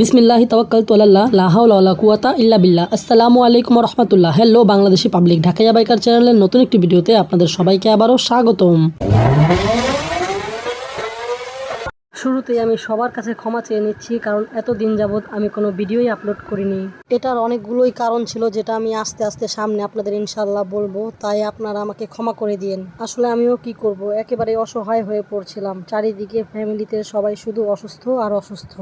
বিসমিল্লাহি তাওয়াক্কাল তোয়াল্লাহ লাহাউলা কুয়াতা ইল্লা বিল্লাহ। আসসালামু আলাইকুম রহমতুল্লাহ। Hello, Bangladeshi public Dhakaiya biker চ্যানেলের নতুন একটি ভিডিওতে আপনাদের সবাইকে আবারও স্বাগতম। শুরুতেই আমি সবার কাছে ক্ষমা চেয়ে নিচ্ছি, কারণ এত দিন যাবৎ আমি কোনো ভিডিওই আপলোড করিনি। এটার অনেকগুলোই কারণ ছিল, যেটা আমি আস্তে আস্তে সামনে আপনাদের ইনশাল্লাহ বলব, তাই আপনারা আমাকে ক্ষমা করে দিন আসলে আমিও কি করব একেবারে অসহায় হয়ে পড়ছিলাম। চারিদিকে ফ্যামিলিতে সবাই শুধু অসুস্থ আর অসুস্থ।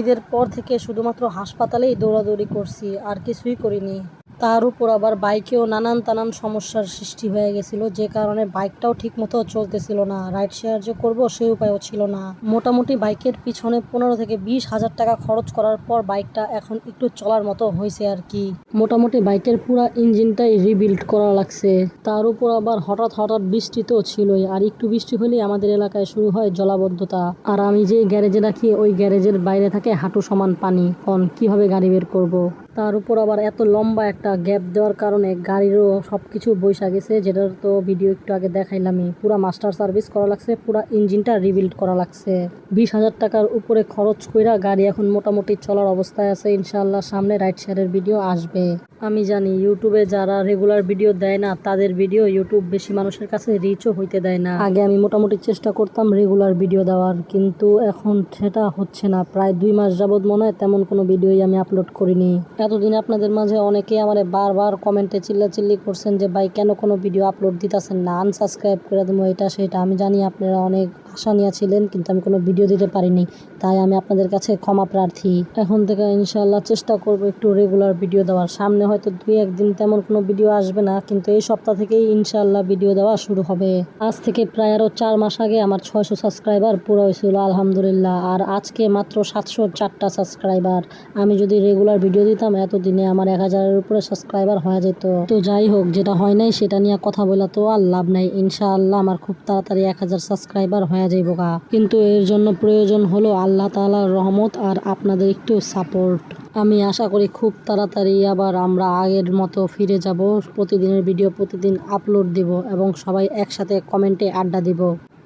ঈদের পর থেকে শুধুমাত্র হাসপাতালেই দৌড়াদৌড়ি করছি, আর কিছুই করিনি। তার উপর আবার বাইকেও নানান তানান সমস্যার সৃষ্টি হয়ে গেছিল। যে কারণে বাইকটাও ঠিক মতো চলতেছিল না রাইড শেয়ার যে করব সেই উপায়ও ছিল না। মোটামুটি বাইকের পিছনে পনেরো থেকে বিশ হাজার টাকা খরচ করার পর বাইকটা এখন একটু চলার মতো হয়েছে আর কি। মোটামুটি বাইকের পুরো ইঞ্জিনটাই রিবিল্ড করা লাগছে। তার উপর আবার হঠাৎ হঠাৎ বৃষ্টি তো ছিলই, আর একটু বৃষ্টি হলেই আমাদের এলাকায় শুরু হয় জলাবদ্ধতা। আর আমি যে গ্যারেজে রাখি, ওই গ্যারেজের বাইরে থাকে হাঁটু সমান পানি। কন, কীভাবে গাড়ি বের করব। তার উপর আবার এত লম্বা একটা গ্যাপ দেওয়ার কারণে গাড়িরও সব কিছু বৈশা গেছে, যেটার তো ভিডিও একটু আগে দেখাইলামই। পুরা মাস্টার সার্ভিস করা লাগছে, পুরা ইঞ্জিনটা রিবিল্ড করা লাগছে। বিশ হাজার টাকার উপরে খরচ কইরা গাড়ি এখন মোটামুটি চলার অবস্থায় আছে ইনশাল্লাহ সামনে রাইড শেয়ারের ভিডিও আসবে। আমি জানি ইউটিউবে যারা রেগুলার ভিডিও দেয় না, তাদের ভিডিও ইউটিউব বেশি মানুষের কাছে রিচও হইতে দেয় না। আগে আমি মোটামুটি চেষ্টা করতাম রেগুলার ভিডিও দেওয়ার, কিন্তু এখন সেটা হচ্ছে না। প্রায় দুই মাস যাবৎ মনে হয় তেমন কোনো ভিডিওই আমি আপলোড করিনি। এতদিন আপনাদের মাঝে অনেকেই আমার বারবার কমেন্টে চিল্লাচিল্লি করছেন যে, ভাই, কেন কোনো ভিডিও আপলোড দিতেছেন না? আনসাবস্ক্রাইব করে দেবো, এটা সেটা। আমি জানি আপনারা অনেক আশা নিয়েছিলেন, কিন্তু আমি কোনো ভিডিও দিতে পারিনি। তাই আমি আপনাদের কাছে ক্ষমা প্রার্থী। এখন থেকে ইনশাল্লাহ চেষ্টা করব একটু রেগুলার ভিডিও দেওয়ার। সামনে হয়তো দুই একদিন তেমন কোনো ভিডিও আসবে না, কিন্তু এই সপ্তাহ থেকেই ইনশাল্লাহ ভিডিও দেওয়া শুরু হবে। আজ থেকে প্রায় আরও চার মাস আগে আমার ছয়শো সাবস্ক্রাইবার পুরো হয়েছিল, আলহামদুলিল্লাহ। আর আজকে মাত্র সাতশো চারটা সাবস্ক্রাইবার আমি যদি রেগুলার ভিডিও দিতাম, এতদিনে আমার এক হাজারের উপরে সাবস্ক্রাইবার হয়ে যেত। তো যাই হোক, যেটা হয় নাই সেটা নিয়ে কথা বলা তো আর লাভ নাই। ইনশাআল্লাহ আমার খুব তাড়াতাড়ি এক হাজার সাবস্ক্রাইবার হয়ে যাইব গা। কিন্তু এর জন্য প্রয়োজন হলো আল্লাহ তালার রহমত আর আপনাদের একটু সাপোর্ট। আমি আশা করি খুব তাড়াতাড়ি আবার আমরা আগের মতো ফিরে যাব। প্রতিদিনের ভিডিও প্রতিদিন আপলোড দিব এবং সবাই একসাথে কমেন্টে আড্ডা দিব।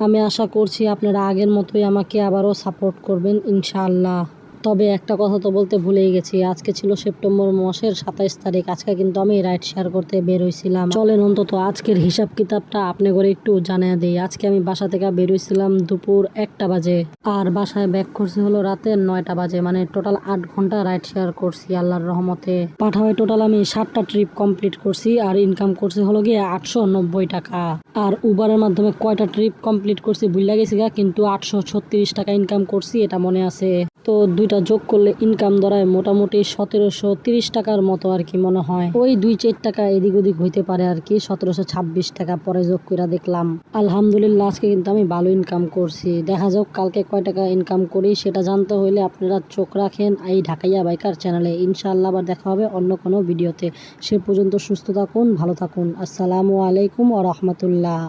আমি আশা করছি আপনারা আগের মতোই আমাকে আবারও সাপোর্ট করবেন, ইনশাআল্লাহ। তবে একটা কথা তো বলতে ভুলেই গেছি, আজকে ছিল সেপ্টেম্বর মাসের সাতাইশ তারিখ, আজকে কিন্তু আমি রাইড শেয়ার করতে বের হয়েছিলাম চলেন অন্তত আজকের হিসাব কিতাবটা আপনি করে একটু জানিয়ে দিই, আজকে আমি বাসা থেকে বের হয়েছিলাম দুপুর একটা বাজে, আর বাসায় ব্যাক করছি হলো রাতে নয়টা বাজে মানে টোটাল আট ঘণ্টা রাইড শেয়ার করছি আল্লাহর রহমতে। পাঠাওয়ে টোটাল আমি সাতটা ট্রিপ কমপ্লিট করছি, আর ইনকাম করছি হলো গিয়ে আটশো নব্বই টাকা। আর উবারের মাধ্যমে কয়টা ট্রিপ কমপ্লিট করছি বুঝলা গেছি গা, কিন্তু আটশো ছত্রিশ টাকা ইনকাম করছি, এটা মনে আছে। তো দুইটা যোগ করলে ইনকাম ধরায় মোটামুটি সতেরোশো তিরিশ টাকার মতো আর কি মনে হয়। ওই দুই চার টাকা এদিক ওদিক হইতে পারে আর কি, সতেরোশো ছাব্বিশ টাকা পরে যোগ করে দেখলাম। আলহামদুলিল্লাহ, আজকে কিন্তু আমি ভালো ইনকাম করছি। দেখা যাক কালকে কয় টাকা ইনকাম করি, সেটা জানতে হইলে আপনারা চোখ রাখেন। এই ঢাকাইয়া বাইকার চ্যানেলে ইনশাআল্লাহ আবার দেখা হবে অন্য কোনো ভিডিওতে সে পর্যন্ত সুস্থ থাকুন, ভালো থাকুন। আসসালামু আলাইকুম ও রহমতুল্লাহ।